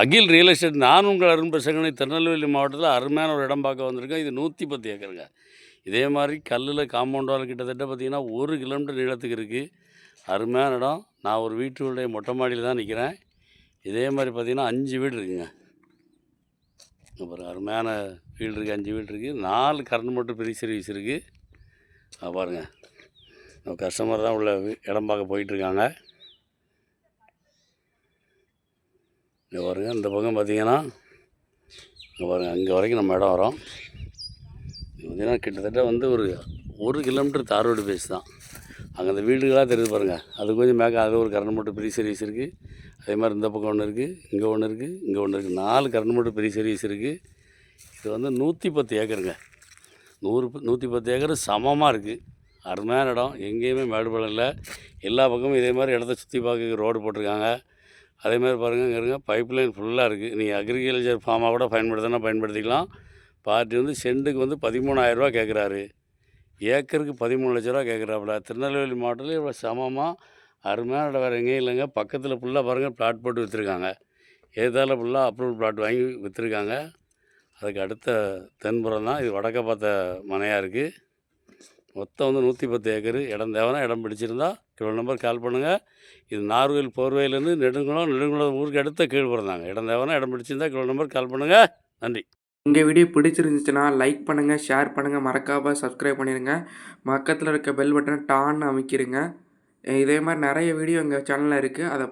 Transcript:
அகில் real estate நான் உங்கள் அருண் திருநெல்வேலி மாவட்டத்தில் அருமையான ஒரு இடம் பார்க்க வந்திருக்கேன். இது நூற்றி பத்து ஏக்கருங்க. இதே மாதிரி கல்லில் காம்பவுண்ட் வால் கிட்டத்தட்ட பார்த்தீங்கன்னா ஒரு கிலோமீட்டர் நீளத்துக்கு இருக்குது அருமையான இடம். நான் ஒரு வீட்டுடைய மொட்டை மாடியில் தான் நிற்கிறேன் இதே மாதிரி பார்த்திங்கன்னா அஞ்சு வீடு இருக்குங்க. அப்புறம் அருமையான வீடு இருக்குது அஞ்சு வீடு இருக்குது நாலு கரண்ட் மோட்டர் பெரிய சர்வீஸ் இருக்குது பாருங்கள் நம்ம கஸ்டமர் தான் உள்ள இடம் பார்க்க போயிட்டுருக்காங்க இங்கே பாருங்கள் இந்த பக்கம் பார்த்தீங்கன்னா இங்கே பாருங்கள் அங்கே வரைக்கும் நம்ம இடம் வரோம். பார்த்திங்கன்னா பார்த்தீங்கன்னா கிட்டத்தட்ட வந்து ஒரு ஒரு கிலோமீட்டர் தார் ரோடு பேஸ் தான். அங்கே அந்த வீடுகளாக தெரியுது பாருங்கள் அது கொஞ்சம் மேக அது ஒரு கரண்ட் மோட்டர் பெரிய சர்வீஸ் இருக்குது அதே மாதிரி இந்த பக்கம் ஒன்று இருக்குது இங்கே ஒன்று இருக்குது இங்கே ஒன்று இருக்குது நாலு கரண்ட் மோட்டர் பெரிய சர்வீஸ் இருக்குது இது வந்து நூற்றி பத்து ஏக்கருங்க. நூறு நூற்றி பத்து ஏக்கர் சமமாக இருக்குது அருமையான இடம். எங்கேயுமே மேடுபடம் இல்லை. எல்லா பக்கமும் இதே மாதிரி இடத்த சுற்றி பார்க்க ரோடு போட்டிருக்காங்க. அதே மாதிரி பாருங்கள் இங்கே இருங்க. பைப் லைன் ஃபுல்லாக இருக்குது நீங்கள் அக்ரிகல்ச்சர் ஃபார்மாக கூட பயன்படுத்தினா பயன்படுத்திக்கலாம். பார்ட்டி வந்து செண்டுக்கு வந்து பதிமூணாயிரரூவா கேட்குறாரு ஏக்கருக்கு பதிமூணு லட்ச ரூபா கேட்குறாப்புல திருநெல்வேலி மாவட்டத்தில் இவ்வளோ சமமாக அருமையான இடம் வேறு எங்கேயும் இல்லைங்க. பக்கத்தில் ஃபுல்லாக பாருங்கள் பிளாட் போட்டு விற்றுருக்காங்க ஏதால ஃபுல்லாக அப்ரூவல் பிளாட் வாங்கி விற்றுருக்காங்க அதுக்கு அடுத்த தென்புறம் தான். இது வடக்க பார்த்த மனையாக இருக்குது மொத்தம் வந்து நூற்றி பத்து ஏக்கரு. இடம் தேவைன்னா இடம் பிடிச்சிருந்தா இவ்வளோ நம்பர் கால் பண்ணுங்கள் இது நார்வேல் போர்வையிலேருந்து நெடுங்குளம் நெடுங்குளம் ஊருக்கு அடுத்த கீழ் பிறந்தாங்க இடம் தேவைன்னா இடம் பிடிச்சிருந்தா இவ்வளோ நம்பர் கால் பண்ணுங்கள் நன்றி. இந்த வீடியோ பிடிச்சிருந்துச்சுன்னா லைக் பண்ணுங்கள் ஷேர் பண்ணுங்கள் மறக்காமல் சப்ஸ்கிரைப் பண்ணிடுங்க பக்கத்தில் இருக்க பெல் பட்டனை டான்னு அமைக்கிருங்க. இதே மாதிரி நிறைய வீடியோ எங்கள் சேனலில் இருக்குது அதை